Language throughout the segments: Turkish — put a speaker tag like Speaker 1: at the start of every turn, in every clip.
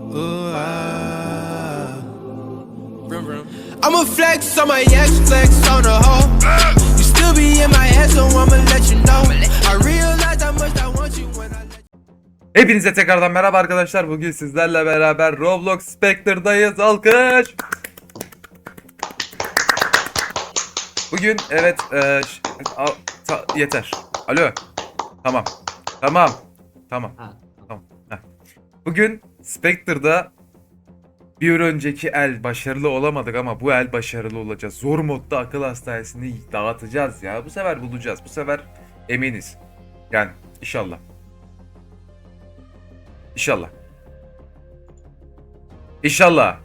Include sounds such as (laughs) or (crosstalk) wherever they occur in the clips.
Speaker 1: Ooh, ah. I'ma flex on my ex, flex on the hoe. You still be in my head, so I'ma let you know. I realize how much I want you when I let
Speaker 2: Hepinize tekrardan merhaba arkadaşlar. Bugün sizlerle beraber Roblox Spectre'dayız. Alkış. Bugün evet e, ş- a- ta- yeter. Alo. Tamam. Tamam. Tamam.
Speaker 3: Ha,
Speaker 2: Tamam. Heh. Bugün Spectre'da bir önceki el başarılı olamadık ama bu el başarılı olacağız. Zor modda akıl hastanesini dağıtacağız ya. Bu sefer bulacağız. Bu sefer eminiz. Yani inşallah. İnşallah. İnşallah.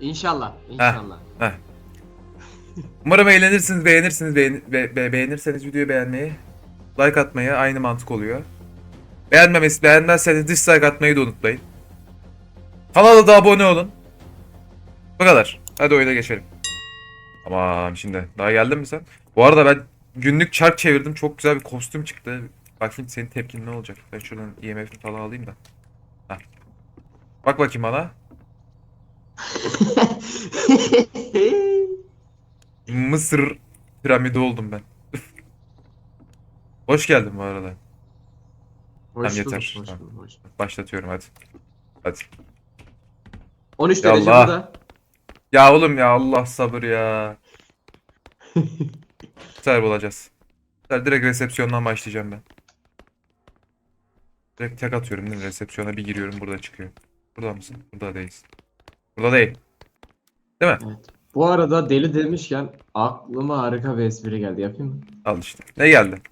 Speaker 3: İnşallah, inşallah.
Speaker 2: Heh. Umarım eğlenirsiniz, beğenirsiniz, beğen be- be- beğenirseniz videoyu beğenmeyi, like atmayı aynı mantık oluyor. Beğenmemesi, beğenmezseniz dislike atmayı da unutmayın. Kanala da abone olun. Bu kadar. Hadi oyuna geçelim. Tamam şimdi. Daha geldin mi sen? Bu arada ben günlük çark çevirdim. Çok güzel bir kostüm çıktı. Bakayım senin tepkin ne olacak? Ben şuradan IMF'ini falan alayım da. Heh. Bak bakayım bana. (laughs) Mısır piramidi oldum ben. Hoş geldin bu arada.
Speaker 3: hoş
Speaker 2: Tamam, yeter.
Speaker 3: hoş bulduk, hoş bulduk.
Speaker 2: Başlatıyorum hadi. Hadi.
Speaker 3: 13
Speaker 2: Ya
Speaker 3: derece
Speaker 2: Allah.
Speaker 3: burada.
Speaker 2: Ya oğlum ya Allah sabır ya. (laughs) Bu sefer bulacağız. Bu sefer direkt resepsiyondan başlayacağım ben. Direkt tek atıyorum değil mi? Resepsiyona bir giriyorum burada çıkıyor. Burada mısın? Burada değilsin. Burada değil. Değil mi?
Speaker 3: Evet. Bu arada deli demişken aklıma harika bir espri geldi. Yapayım mı?
Speaker 2: Al işte. Ne geldi?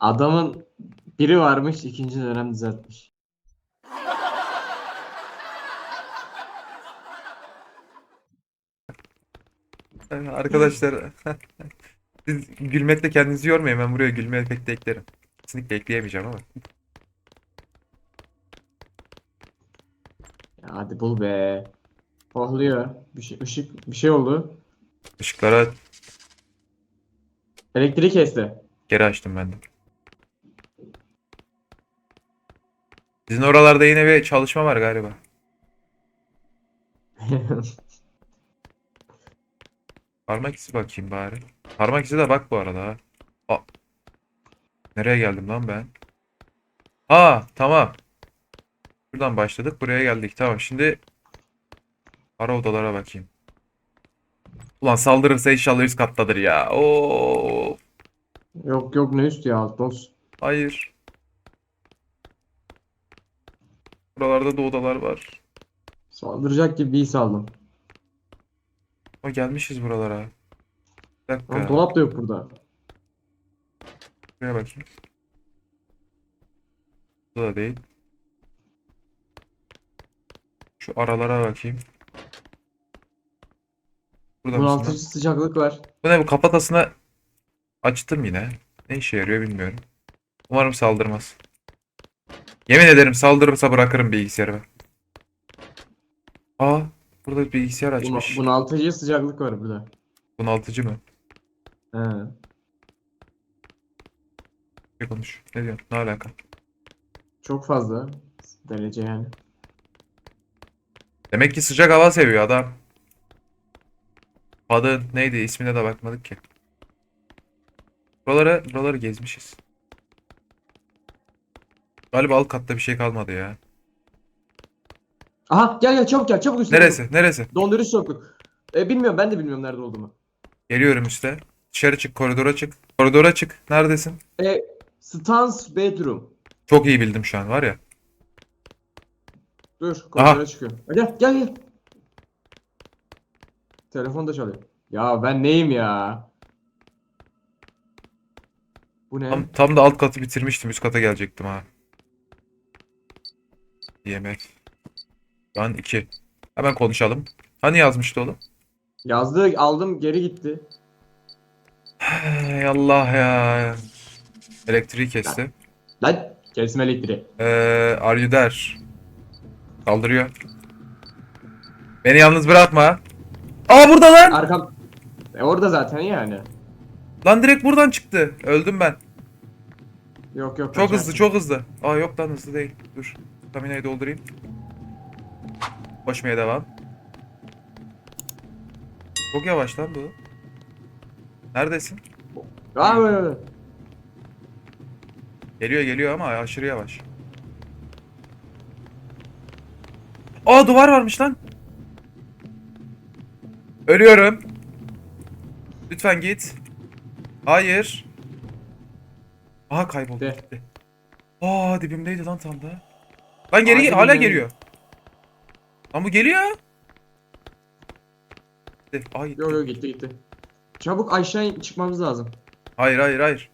Speaker 3: Adamın biri varmış, ikinci dönem düzeltmiş. (laughs)
Speaker 2: Arkadaşlar (laughs) siz gülmekle kendinizi yormayın. Ben buraya gülme efekti eklerim. Kesinlikle ekleyemeyeceğim ama.
Speaker 3: Ya hadi bul be. Pohluyor. Bir şey, ışık, bir şey oldu.
Speaker 2: Işıklara
Speaker 3: Elektriği kesti.
Speaker 2: geri açtım ben de. Sizin oralarda yine bir çalışma var galiba. (laughs) Parmak izi bakayım bari. Parmak izi de bak bu arada ha. Aa. Nereye geldim lan ben? Ha tamam. Buradan başladık buraya geldik. Tamam şimdi ara odalara bakayım. Ulan saldırırsa inşallah üst kattadır ya. Oo.
Speaker 3: yok yok ne üstü ya alt olsun.
Speaker 2: Hayır. Buralarda da odalar var.
Speaker 3: Saldıracak gibi bir his aldım.
Speaker 2: Ama gelmişiz buralara. Bir dakika.
Speaker 3: Ama dolap da yok burada.
Speaker 2: Buraya bakayım. Bu da değil. Şu aralara bakayım. Burada mısın lan?
Speaker 3: Bunaltıcı sıcaklık var.
Speaker 2: Bu ne bu kapatasına açtım yine. Ne işe yarıyor bilmiyorum. Umarım saldırmaz. Yemin ederim saldırırsa bırakırım bilgisayarı. Aa, burada bilgisayar
Speaker 3: Buna-
Speaker 2: açmış.
Speaker 3: Bunaltıcı sıcaklık var burada.
Speaker 2: Bunaltıcı mı?
Speaker 3: He.
Speaker 2: Ne konuş? Ne diyorsun? Ne alaka?
Speaker 3: Çok fazla derece yani.
Speaker 2: Demek ki sıcak hava seviyor adam. Adı neydi? İsmine de bakmadık ki. Buraları, buraları gezmişiz. Galiba alt katta bir şey kalmadı ya.
Speaker 3: Aha gel gel çabuk gel çabuk üstüne.
Speaker 2: Neresi? Neresi?
Speaker 3: Dondurucu soğukluk. E, bilmiyorum ben de bilmiyorum nerede olduğumu.
Speaker 2: Geliyorum işte. Dışarı çık, koridora çık. Koridora çık. Neredesin?
Speaker 3: E, stance bedroom.
Speaker 2: Çok iyi bildim şu an var ya.
Speaker 3: Dur koridora çıkıyorum. E, gel gel gel. Telefon da çalıyor. Ya ben neyim ya? Bu ne?
Speaker 2: Tam, tam da alt katı bitirmiştim. Üst kata gelecektim ha. IMF. Şu an 2. Hemen konuşalım. Hani yazmıştı oğlum?
Speaker 3: Yazdı aldım geri gitti.
Speaker 2: Hay Allah ya. Elektriği kesti.
Speaker 3: Lan kesme elektriği.
Speaker 2: Ee, are you there? Kaldırıyor. Beni yalnız bırakma. Aa burada lan.
Speaker 3: Arkam. E, orada zaten yani.
Speaker 2: Lan direkt buradan çıktı. Öldüm ben.
Speaker 3: Yok yok.
Speaker 2: Çok hızlı, çok hızlı. Aa yok lan hızlı değil. Dur. Stamina'yı doldurayım. Koşmaya devam. Çok yavaş lan bu. Neredesin?
Speaker 3: Böyle.
Speaker 2: Geliyor geliyor ama aşırı yavaş. Aa duvar varmış lan. Ölüyorum. Lütfen git. Hayır. Aha kayboldu.
Speaker 3: De.
Speaker 2: gitti. Aa dibimdeydi lan tam da. Lan geri
Speaker 3: Aa,
Speaker 2: hala
Speaker 3: dibimdeydi.
Speaker 2: geliyor. Lan bu geliyor. Gitti.
Speaker 3: Yok yok gitti gitti. Çabuk aşağı çıkmamız lazım.
Speaker 2: Hayır hayır hayır.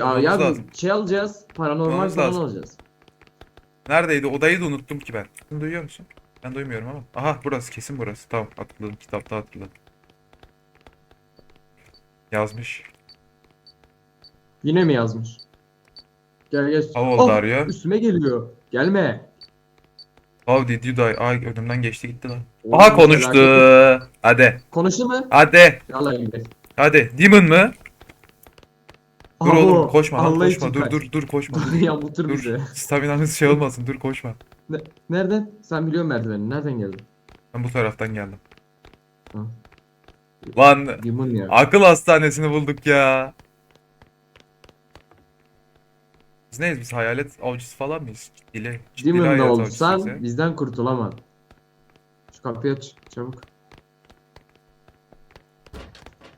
Speaker 3: Aa,
Speaker 2: Bulmamız
Speaker 3: ya
Speaker 2: lazım.
Speaker 3: şey alacağız. Paranormal
Speaker 2: Bulmamız
Speaker 3: falan
Speaker 2: lazım.
Speaker 3: alacağız.
Speaker 2: Neredeydi? Odayı da unuttum ki ben. Sen duyuyor musun? Ben duymuyorum ama. Aha burası kesin burası. Tamam hatırladım. Kitapta hatırladım. Yazmış.
Speaker 3: Yine mi yazmış? Gel gel.
Speaker 2: Hava oldu
Speaker 3: Ah,
Speaker 2: arıyor.
Speaker 3: Üstüme geliyor. Gelme.
Speaker 2: How did you die? Ay önümden geçti gitti lan. Aha konuştu. Hadi.
Speaker 3: Konuştu mu?
Speaker 2: Hadi.
Speaker 3: Yallah gidelim.
Speaker 2: Hadi. Demon mı? Dur
Speaker 3: Abo,
Speaker 2: oğlum koşma lan
Speaker 3: Allah
Speaker 2: koşma.
Speaker 3: için
Speaker 2: Dur
Speaker 3: kaç.
Speaker 2: dur dur koşma. (laughs)
Speaker 3: ya bu tür
Speaker 2: dur.
Speaker 3: bize.
Speaker 2: Staminamız şey olmasın. Dur koşma.
Speaker 3: Ne- Nereden? Sen biliyorsun merdiveni. Nereden geldin?
Speaker 2: Ben bu taraftan geldim.
Speaker 3: Ha.
Speaker 2: Lan
Speaker 3: Demon ya.
Speaker 2: akıl hastanesini bulduk ya. Biz neyiz biz hayalet avcısı falan mıyız? Ciddiyle. ciddiyle
Speaker 3: Demon da
Speaker 2: hayalet
Speaker 3: olsan
Speaker 2: avcısıyız ya.
Speaker 3: bizden kurtulamam. Şu kapıyı aç çabuk.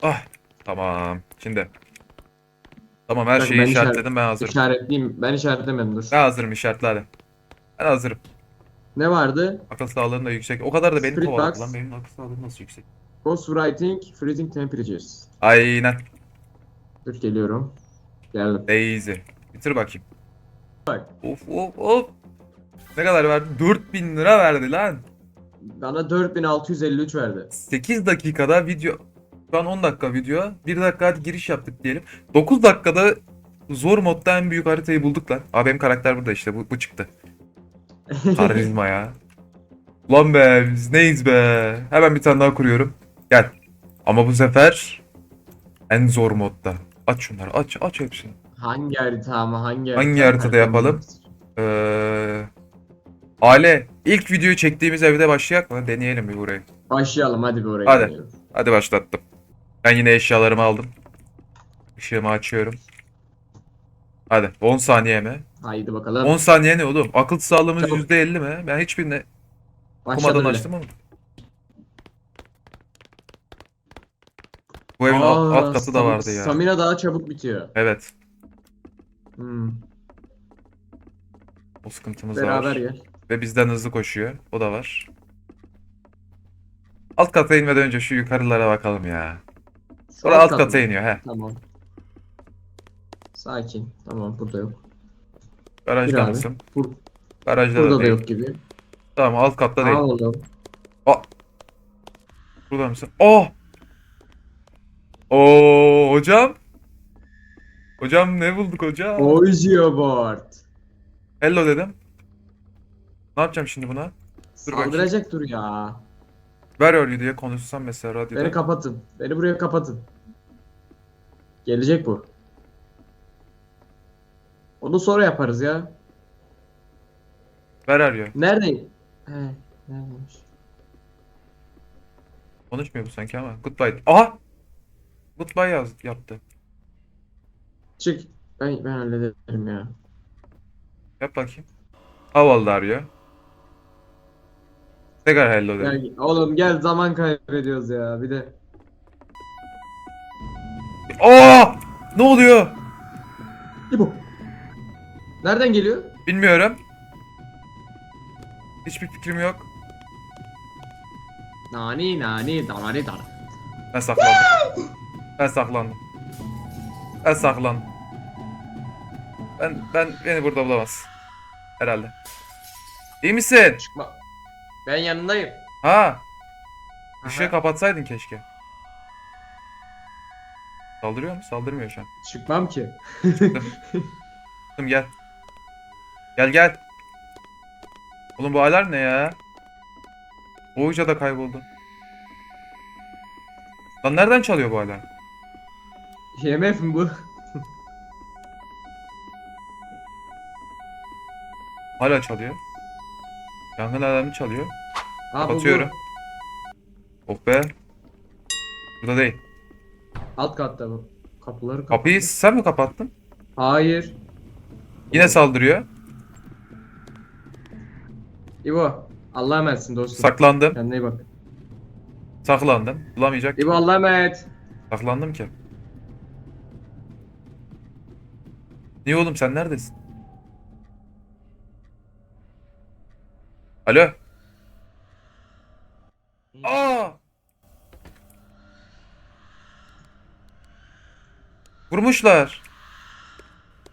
Speaker 2: Ah tamam. Şimdi. Tamam her
Speaker 3: Bak,
Speaker 2: şeyi
Speaker 3: ben
Speaker 2: işaretledim ben hazırım.
Speaker 3: İşaretleyeyim. Ben işaretlemedim dur.
Speaker 2: Ben hazırım işaretle hadi. Ben hazırım.
Speaker 3: Ne vardı?
Speaker 2: Akıl sağlığım da yüksek. O kadar da beni
Speaker 3: Spirit
Speaker 2: kovaladı
Speaker 3: box.
Speaker 2: lan. Benim akıl sağlığım nasıl yüksek?
Speaker 3: Ghostwriting, freezing temperatures.
Speaker 2: Aynen.
Speaker 3: Dur geliyorum. Geldim.
Speaker 2: Easy. Bitir bakayım.
Speaker 3: Bak.
Speaker 2: Of of of. Ne kadar verdi? 4000 lira verdi lan.
Speaker 3: Bana 4653 verdi.
Speaker 2: 8 dakikada video. Şu an 10 dakika video. 1 dakika hadi giriş yaptık diyelim. 9 dakikada zor modda en büyük haritayı bulduk lan. Abi benim karakter burada işte. Bu, bu çıktı. (laughs) Karizma ya. Ulan be biz neyiz be. Hemen bir tane daha kuruyorum. Gel. Ama bu sefer en zor modda. Aç şunları aç aç hepsini.
Speaker 3: Hangi harita ama hangi
Speaker 2: Hangi haritada yapalım? Ee, Ale ilk videoyu çektiğimiz evde başlayak mı? Deneyelim bir burayı.
Speaker 3: Başlayalım hadi bir oraya
Speaker 2: Hadi.
Speaker 3: gidelim.
Speaker 2: Hadi başlattım. Ben yine eşyalarımı aldım. Işığımı açıyorum. Hadi 10 saniye mi?
Speaker 3: Haydi bakalım.
Speaker 2: 10 saniye ne oğlum? Akıl sağlığımız
Speaker 3: Çabuk.
Speaker 2: %50 mi? Ben hiçbirine
Speaker 3: Başladı
Speaker 2: kumadan
Speaker 3: bile.
Speaker 2: açtım ama. Bu evin alt,
Speaker 3: Aa,
Speaker 2: alt katı da vardı ya.
Speaker 3: Stamina daha çabuk bitiyor.
Speaker 2: Evet.
Speaker 3: Hmm.
Speaker 2: O sıkıntımız da
Speaker 3: Beraber
Speaker 2: var.
Speaker 3: gel.
Speaker 2: Ve bizden hızlı koşuyor. O da var. Alt kata inmeden önce şu yukarılara bakalım ya.
Speaker 3: Şu
Speaker 2: Sonra alt
Speaker 3: kat
Speaker 2: kata
Speaker 3: mı?
Speaker 2: iniyor he.
Speaker 3: Tamam. Sakin. Tamam burada yok. Bir
Speaker 2: Garajda
Speaker 3: abi.
Speaker 2: mısın?
Speaker 3: Bur-
Speaker 2: Garajda
Speaker 3: burada
Speaker 2: da
Speaker 3: da
Speaker 2: değil.
Speaker 3: yok gibi.
Speaker 2: Tamam alt katta
Speaker 3: Aa
Speaker 2: değil.
Speaker 3: oğlum.
Speaker 2: Burada mısın? Oh! Oo hocam. Hocam ne bulduk hocam?
Speaker 3: Oizio board.
Speaker 2: Hello dedim. Ne yapacağım şimdi buna? Dur bakayım.
Speaker 3: Saldıracak dur ya.
Speaker 2: Ver örgü diye konuşsam mesela radyoda.
Speaker 3: Beni kapatın. Beni buraya kapatın. Gelecek bu. Onu sonra yaparız ya.
Speaker 2: Ver arıyor.
Speaker 3: Nerede? He, neredeymiş?
Speaker 2: Konuşmuyor bu sanki ama. Goodbye. Aha! Goodbye yaz yaptı.
Speaker 3: Çık. Ben ben hallederim ya.
Speaker 2: Yap bakayım. Havalı arıyor. Tekrar hello.
Speaker 3: Gel, oğlum gel zaman kaybediyoruz ya bir de.
Speaker 2: Aa! Ne oluyor?
Speaker 3: İbo. Nereden geliyor?
Speaker 2: Bilmiyorum. Hiçbir fikrim yok.
Speaker 3: Nani nani danani dan.
Speaker 2: Ben saklandım. ben saklandım. Ben saklandım. Ben ben beni burada bulamaz. Herhalde. İyi misin?
Speaker 3: Çıkma. Ben yanındayım.
Speaker 2: Ha, ışığı
Speaker 3: Aha.
Speaker 2: kapatsaydın keşke. Saldırıyor mu? Saldırmıyor şu an.
Speaker 3: Çıkmam ki.
Speaker 2: Oğlum gel. Gel gel. Oğlum bu alarm ne ya? Oğuca da kayboldu. Lan nereden çalıyor bu alarm?
Speaker 3: IMF mi bu?
Speaker 2: Hala çalıyor. Yangın alarmı çalıyor.
Speaker 3: Ha, bu,
Speaker 2: Kapatıyorum. Oh be. Burada değil.
Speaker 3: bu. Alt katta bu. Kapıları kapat.
Speaker 2: Kapıyı sen mi kapattın?
Speaker 3: Hayır.
Speaker 2: Yine saldırıyor.
Speaker 3: İbo. Allah'a emanetsin dostum.
Speaker 2: Saklandım.
Speaker 3: Kendine iyi bak.
Speaker 2: Saklandım. Bulamayacak.
Speaker 3: İbo Allah'a emanet.
Speaker 2: Saklandım ki. Niye oğlum sen neredesin? Alo. Aa! Vurmuşlar.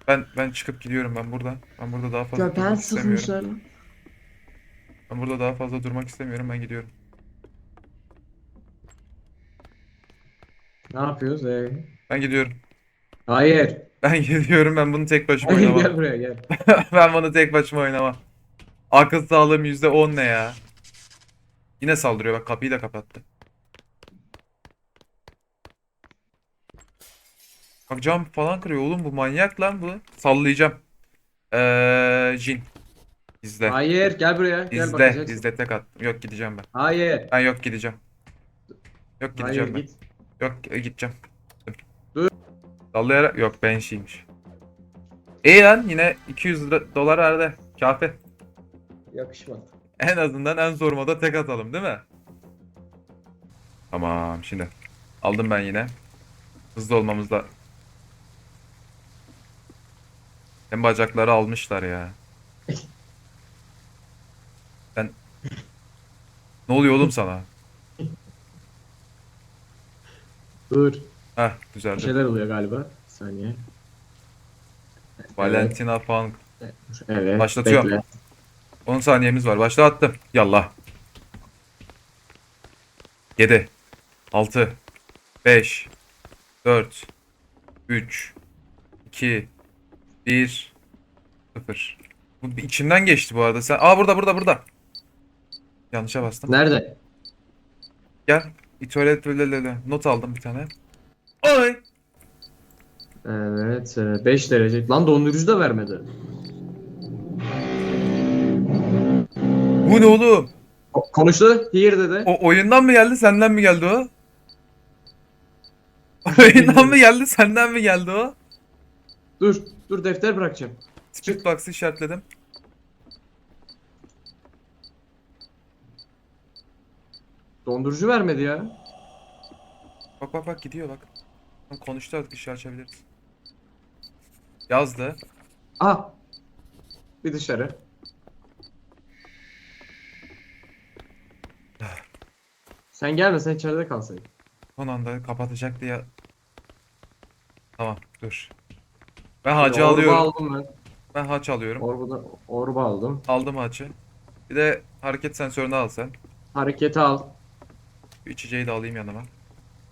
Speaker 2: Ben ben çıkıp gidiyorum ben buradan. Ben burada daha fazla
Speaker 3: Köpen
Speaker 2: durmak istemiyorum.
Speaker 3: sıkmışlar.
Speaker 2: Ben burada daha fazla durmak istemiyorum. Ben gidiyorum.
Speaker 3: Ne yapıyoruz ee?
Speaker 2: Ben gidiyorum.
Speaker 3: Hayır.
Speaker 2: Ben (laughs) gidiyorum. Ben bunu tek başıma
Speaker 3: Hayır
Speaker 2: oynamam.
Speaker 3: gel buraya gel. (laughs)
Speaker 2: ben bunu tek başıma oynamam. Akıl sağlığım %10 ne ya? Yine saldırıyor bak kapıyı da kapattı. Bak cam falan kırıyor oğlum bu manyak lan bu. Sallayacağım. Eee Jin. İzle.
Speaker 3: Hayır gel buraya. Gel
Speaker 2: İzle.
Speaker 3: bakacaksın.
Speaker 2: İzle tek attım. Yok gideceğim ben.
Speaker 3: Hayır.
Speaker 2: Ben yok gideceğim. Yok gideceğim
Speaker 3: Hayır
Speaker 2: ben.
Speaker 3: git.
Speaker 2: Yok e, gideceğim.
Speaker 3: Dur.
Speaker 2: Sallayarak yok ben şeymiş. İyi lan yine 200 lira- dolar verdi. Kafi.
Speaker 3: Yakışmadı.
Speaker 2: En azından en zor moda tek atalım değil mi? Tamam şimdi. Aldım ben yine. Hızlı olmamızda. Hem bacakları almışlar ya. (laughs) Ben... Ne oluyor oğlum sana?
Speaker 3: Dur.
Speaker 2: Heh
Speaker 3: Bir
Speaker 2: düzeldi.
Speaker 3: şeyler oluyor galiba. Bir saniye.
Speaker 2: Valentina Funk.
Speaker 3: Evet.
Speaker 2: Başlatıyorum.
Speaker 3: bekle.
Speaker 2: 10 saniyemiz var. Başla attım. Yallah. 7 6 5 4 3 2 1 0 Bu bir içimden geçti bu arada. Sen Aa burada burada burada. Yanlışa bastım.
Speaker 3: Nerede?
Speaker 2: Gel. İtuvalet. Not aldım bir tane. Oy.
Speaker 3: Evet. 5 derece. Lan dondurucu da vermedi.
Speaker 2: Bu ne oğlum?
Speaker 3: Ko- Konuştu. Here dedi.
Speaker 2: O oyundan mı geldi, senden mi geldi o? Oyundan mı geldi, senden mi geldi o?
Speaker 3: Dur. Dur defter bırakacağım.
Speaker 2: Spirit box'ı işaretledim.
Speaker 3: Dondurucu vermedi ya.
Speaker 2: Bak bak bak gidiyor bak. Konuştu artık ışığı açabiliriz. Yazdı.
Speaker 3: Aha. Bir dışarı. Sen gelme sen içeride kalsaydın.
Speaker 2: Son anda kapatacak diye. Tamam dur. Ben hacı
Speaker 3: Orba
Speaker 2: alıyorum.
Speaker 3: aldım ben.
Speaker 2: Ben haç alıyorum.
Speaker 3: Orba, orba aldım.
Speaker 2: Aldım haçı. Bir de hareket sensörünü al sen.
Speaker 3: Hareketi al.
Speaker 2: Bir içeceği de alayım yanıma.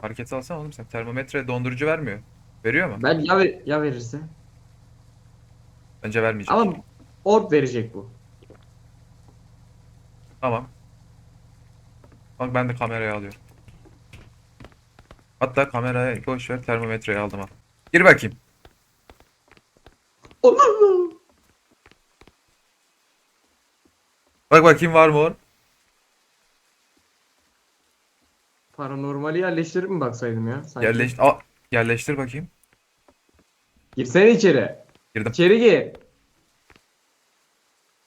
Speaker 2: Hareket alsana oğlum sen. Termometre dondurucu vermiyor. Veriyor mu?
Speaker 3: Ben ya, ver, ya verirse.
Speaker 2: Bence vermeyecek.
Speaker 3: Ama orb verecek bu.
Speaker 2: Tamam. Bak ben de kamerayı alıyorum. Hatta kamerayı boş ver termometreyi aldım al. Gir bakayım.
Speaker 3: Allah!
Speaker 2: Bak bakayım var mı o?
Speaker 3: Paranormali yerleştirip mi baksaydım ya? Sanki.
Speaker 2: Yerleş Aa, yerleştir bakayım.
Speaker 3: Girsene içeri.
Speaker 2: Girdim.
Speaker 3: İçeri gir.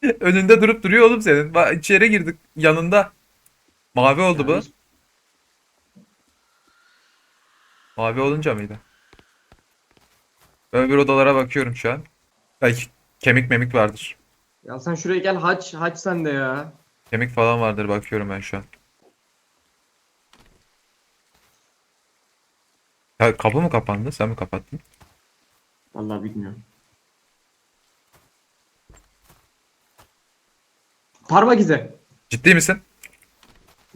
Speaker 3: (laughs)
Speaker 2: Önünde durup duruyor oğlum senin. Bak içeri girdik yanında. Mavi oldu bu. Mavi olunca mıydı? Öbür odalara bakıyorum şu an. Belki kemik memik vardır.
Speaker 3: Ya sen şuraya gel haç haç sen de ya.
Speaker 2: Kemik falan vardır bakıyorum ben şu an. Ya kapı mı kapandı? Sen mi kapattın?
Speaker 3: Vallahi bilmiyorum. Parmak izi.
Speaker 2: Ciddi misin?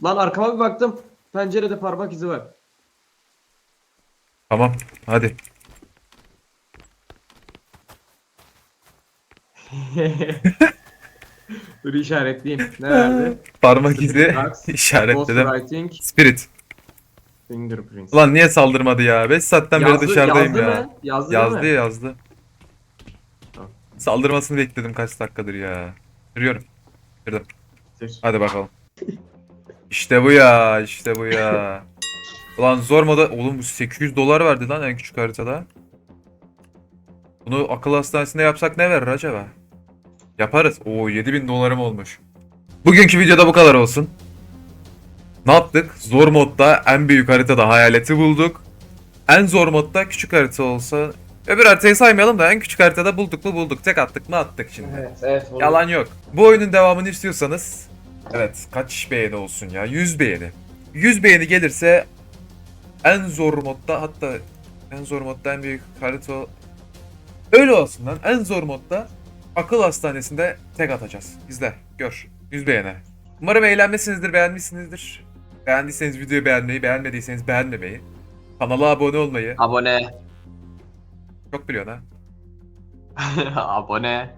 Speaker 3: Lan arkama bir baktım. Pencerede parmak izi var.
Speaker 2: Tamam. Hadi. (laughs)
Speaker 3: Dur işaretleyeyim. Ne verdi? (laughs)
Speaker 2: Parmak izi
Speaker 3: Box,
Speaker 2: işaretledim.
Speaker 3: Ghostwriting,
Speaker 2: Spirit.
Speaker 3: fingerprints.
Speaker 2: Ulan niye saldırmadı ya? 5 saatten beri dışarıdayım
Speaker 3: yazdı
Speaker 2: ya.
Speaker 3: Mı? Yazdı,
Speaker 2: Yazdı
Speaker 3: değil mi?
Speaker 2: yazdı.
Speaker 3: Tamam.
Speaker 2: Saldırmasını bekledim kaç dakikadır ya. Yürüyorum. Girdim. Hadi bakalım. (laughs) İşte bu ya, işte bu ya. Ulan zor moda... Oğlum bu 800 dolar verdi lan en küçük haritada. Bunu akıl hastanesinde yapsak ne verir acaba? Yaparız. Oo 7000 dolarım olmuş. Bugünkü videoda bu kadar olsun. Ne yaptık? Zor modda en büyük haritada hayaleti bulduk. En zor modda küçük harita olsa... Öbür haritayı saymayalım da en küçük haritada bulduk mu bulduk. Tek attık mı attık şimdi.
Speaker 3: Evet evet.
Speaker 2: Yalan yok. Bu oyunun devamını istiyorsanız evet kaç beğeni olsun ya? 100 beğeni. 100 beğeni gelirse en zor modda hatta en zor modda en büyük harita öyle olsun lan. En zor modda akıl hastanesinde tek atacağız. İzle, gör. 100 beğeni. Umarım eğlenmişsinizdir, beğenmişsinizdir. Beğendiyseniz videoyu beğenmeyi, beğenmediyseniz beğenmemeyi, kanala abone olmayı,
Speaker 3: Abone.
Speaker 2: çok biliyorsun ha. (laughs)
Speaker 3: Abone.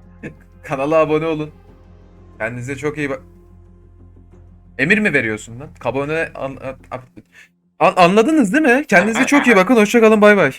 Speaker 2: Kanala abone olun. Kendinize çok iyi bak. Emir mi veriyorsun lan? Abone an- an- an- anladınız değil mi? Kendinize çok iyi bakın. Hoşçakalın. Bay bay.